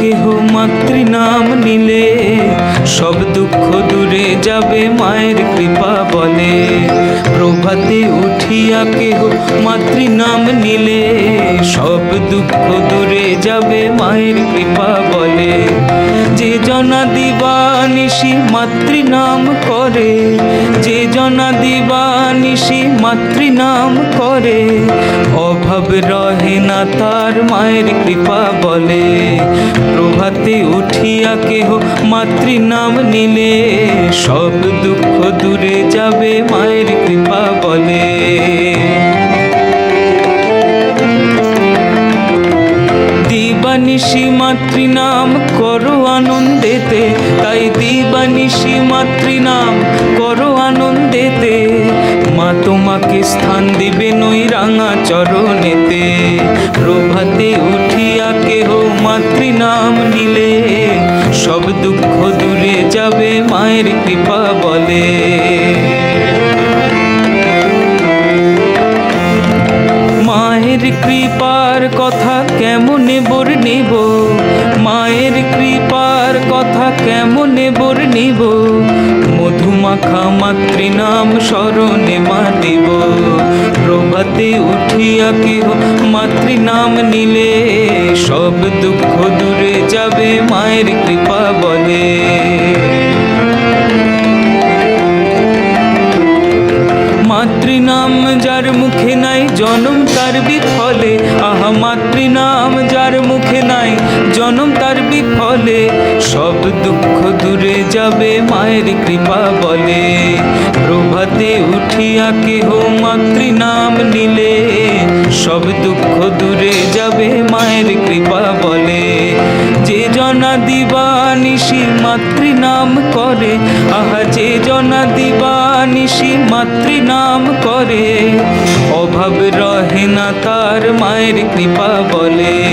কেহ মাতৃনাম নিলে, সব দুঃখ দূরে যাবে মায়ের কৃপা বলে। প্রভাতে উঠিয়া কেহ মাতৃনাম নিলে, সব দুঃখ দূরে যাবে মায়ের কৃপা বলে। যে জনা দিবানিশি মাতৃনাম করে, যে জনা দিবানিশি মাতৃনাম করে। অভাব রহে না তার মায়ের কৃপা বলে, প্রভাতে উঠিয়া কেহ মাতৃনাম নিলে। সব দুঃখ দূরে যাবে মায়ের কৃপা বলে। দিবানিশি মাতৃনাম করো নই রাঙা চরণেতে। প্রভাতে উঠিয়া কেহ মাতৃনাম নিলে। সব দুঃখ দূরে যাবে মায়ের কৃপা বলে। মায়ের কৃপার কথা কেমনে বর্ণিব মায়ের কৃপার কথা কেমনে বর্ণিব মধুমাখা মাতৃ মাতৃনাম স্মরণে মাতিব প্রভাতে উঠিয়া কেহ মাতৃনাম নিলে? সব দুঃখ দূরে যাবে মায়ের কৃপা বলে। মাতৃনাম যার মুখে নাই, জনম তার বিফলে। আহা, মাতৃনাম যার মুখে নাই, জনম তার বিফলে। সব দুঃখ দূরে যাবে মায়ের কৃপা বলে। প্রভাতে উঠিয়া কেহ মাতৃনাম সব দুঃখ দূরে যাবে মায়ের কৃপা বলে। যে জনা মাতৃ নাম করে, আহা, যে জনা মাতৃ নাম করে। অভাব রহে না তার মায়ের কৃপা বলে।